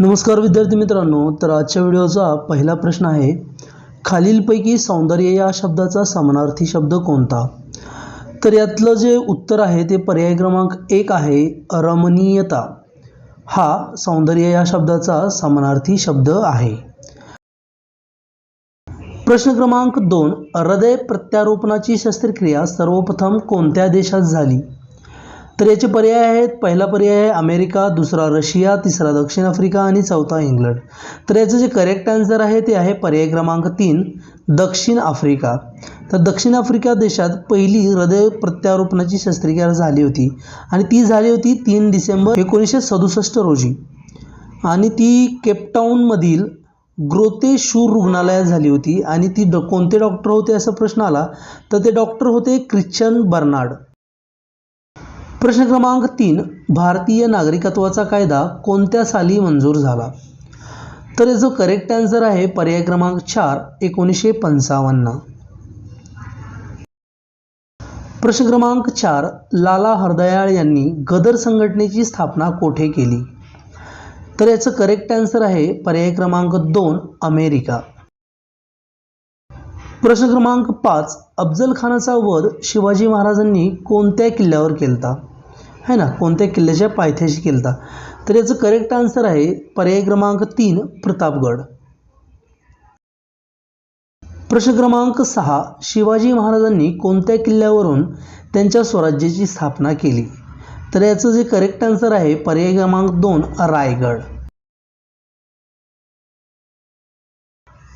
नमस्कार विद्यार्थी मित्रांनो तर आजच्या व्हिडिओचा पहिला प्रश्न आहे खालीलपैकी सौंदर्य या शब्दाचा समानार्थी शब्द कोणता? तर यातलं जे उत्तर आहे ते पर्याय क्रमांक एक आहे रमणीयता. हा सौंदर्य या शब्दाचा समानार्थी शब्द आहे. प्रश्न क्रमांक दोन हृदय प्रत्यारोपणाची शस्त्रक्रिया सर्वप्रथम कोणत्या देशात झाली? तर याचे पर्याय आहेत. पहिला पर्याय आहे अमेरिका दुसरा रशिया तिसरा दक्षिण आफ्रिका आणि चौथा इंग्लंड. तर याचं जे करेक्ट आन्सर आहे ते आहे पर्याय क्रमांक तीन दक्षिण आफ्रिका. तर दक्षिण आफ्रिका देशात पहिली हृदय प्रत्यारोपणाची शस्त्रक्रिया झाली होती आणि ती झाली होती तीन डिसेंबर एकोणीसशे सदुसष्ट रोजी. आणि ती केपटाऊनमधील ग्रोते शूर रुग्णालयात झाली होती आणि ती डॉ कोणते डॉक्टर होते असा प्रश्न आला? तर ते डॉक्टर होते ख्रिश्चन बर्नार्ड. प्रश्न क्रमांक तीन भारतीय नागरिकत्वाचा कायदा कोणत्या साली मंजूर झाला? तर याचं करेक्ट आन्सर आहे पर्याय क्रमांक चार एकोणीसशे पंचावन्न. प्रश्न क्रमांक चार लाला हरदयाळ यांनी गदर संघटनेची स्थापना कोठे केली? तर याचं करेक्ट आन्सर आहे पर्याय क्रमांक दोन अमेरिका. प्रश्न क्रमांक पाच अफजल खानाचा वध शिवाजी महाराजांनी कोणत्या किल्ल्यावर केलता? है ना? कोणत्या किल्ल्याच्या पायथ्याशी केलता? तर याचं करेक्ट आन्सर आहे पर्याय क्रमांक तीन प्रतापगड. प्रश्न क्रमांक सहा शिवाजी महाराजांनी कोणत्या किल्ल्यावरून त्यांच्या स्वराज्याची स्थापना केली? तर याचं जे करेक्ट आन्सर आहे पर्याय क्रमांक दोन रायगड.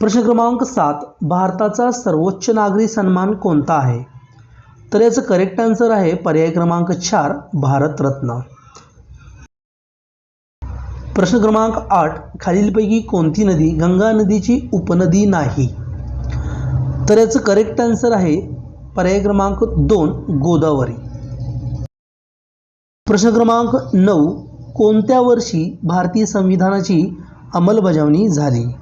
प्रश्न क्रमांक सात भारताचा सर्वोच्च नागरी सन्मान कोणता आहे? तर याचं करेक्ट आन्सर आहे पर्याय क्रमांक चार भारतरत्न प्रश्न क्रमांक आठ खालीलपैकी कोणती नदी गंगा नदीची उपनदी नाही? तर याचं करेक्ट आन्सर आहे पर्याय क्रमांक दोन गोदावरी. प्रश्न क्रमांक नऊ कोणत्या वर्षी भारतीय संविधानाची अंमलबजावणी झाली?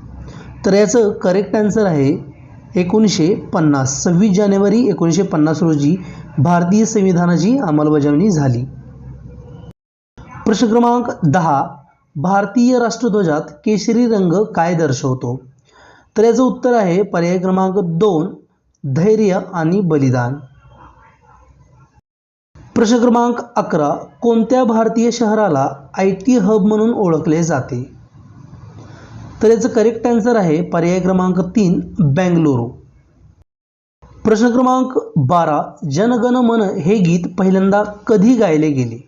तर याचं करेक्ट आन्सर आहे एकोणीसशे पन्नास. सव्वीस जानेवारी एकोणीसशे पन्नास रोजी भारतीय संविधानाची अंमलबजावणी झाली. प्रश्न क्रमांक दहा. भारतीय राष्ट्रध्वजात केशरी रंग काय दर्शवतो? तर याचं उत्तर आहे पर्याय क्रमांक दोन धैर्य आणि बलिदान. प्रश्न क्रमांक अकरा. कोणत्या भारतीय शहराला आय टी हब म्हणून ओळखले जाते? तर याचं करेक्ट आन्सर आहे पर्याय क्रमांक तीन बेंगलुरू. प्रश्न क्रमांक बारा जनगण मन हे गीत पहिल्यांदा कधी गायले गेले?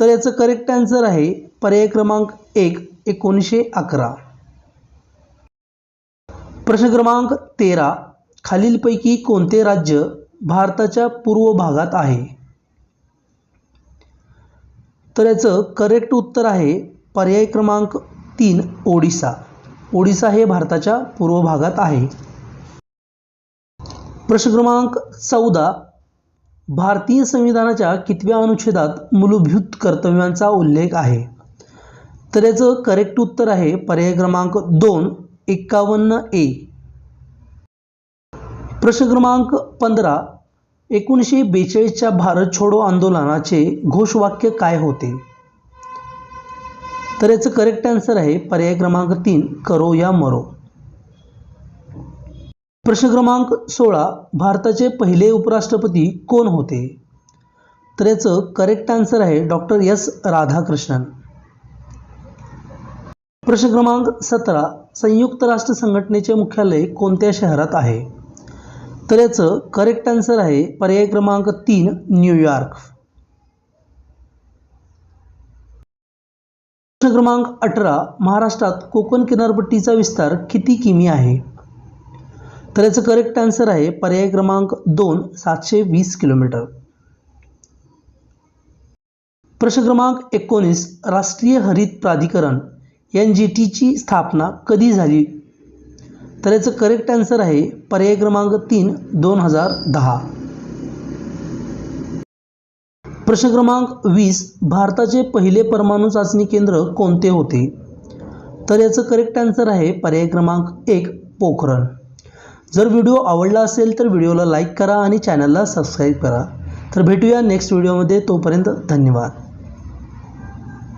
तर याचं करेक्ट आन्सर आहे पर्याय क्रमांक एक एकोणीसशे अकरा. प्रश्न क्रमांक तेरा खालीलपैकी कोणते राज्य भारताच्या पूर्व भागात आहे? तर याचं करेक्ट उत्तर आहे पर्याय क्रमांक तीन ओडिसा. ओडिसा हे भारताच्या पूर्व भागात आहे. प्रश्न क्रमांक चौदा. भारतीय संविधानाच्या कितव्या अनुच्छेदात मूलभूत कर्तव्यांचा उल्लेख आहे. तर याचं करेक्ट उत्तर आहे पर्याय क्रमांक दोन एक्कावन्न ए. प्रश्न क्रमांक पंधरा. एकोणीसशे बेचाळीसच्या भारत छोडो आंदोलनाचे घोषवाक्य काय होते? तर याचं करेक्ट आन्सर आहे पर्याय क्रमांक तीन करो या मरो. प्रश्न क्रमांक सोळा भारताचे पहिले उपराष्ट्रपती कोण होते? तर याचं करेक्ट आन्सर आहे डॉक्टर एस राधाकृष्णन. प्रश्न क्रमांक सतरा संयुक्त राष्ट्र संघटनेचे मुख्यालय कोणत्या शहरात आहे? तर याचं करेक्ट आन्सर आहे पर्याय क्रमांक तीन न्यूयॉर्क प्रश्न क्रमांक अठरा महाराष्ट्रात कोकण किनारपट्टीचा विस्तार किती किमी आहे? तर याचं करेक्ट आन्सर आहे पर्याय क्रमांक दोन सातशे वीस किलोमीटर. प्रश्न क्रमांक एकोणीस राष्ट्रीय हरित प्राधिकरण एन जी टीची स्थापना कधी झाली? तर याचं करेक्ट आन्सर आहे पर्याय क्रमांक तीन दोन हजार दहा. प्रश्न क्रमांक वीस भारताचे पहिले परमाणू चाचणी केंद्र कोणते होते? तर याचं करेक्ट आन्सर आहे पर्याय क्रमांक एक पोखरण. जर व्हिडिओ आवडला असेल तर व्हिडिओला लाईक करा आणि चॅनलला सबस्क्राईब करा. तर भेटूया नेक्स्ट व्हिडिओमध्ये तोपर्यंत धन्यवाद.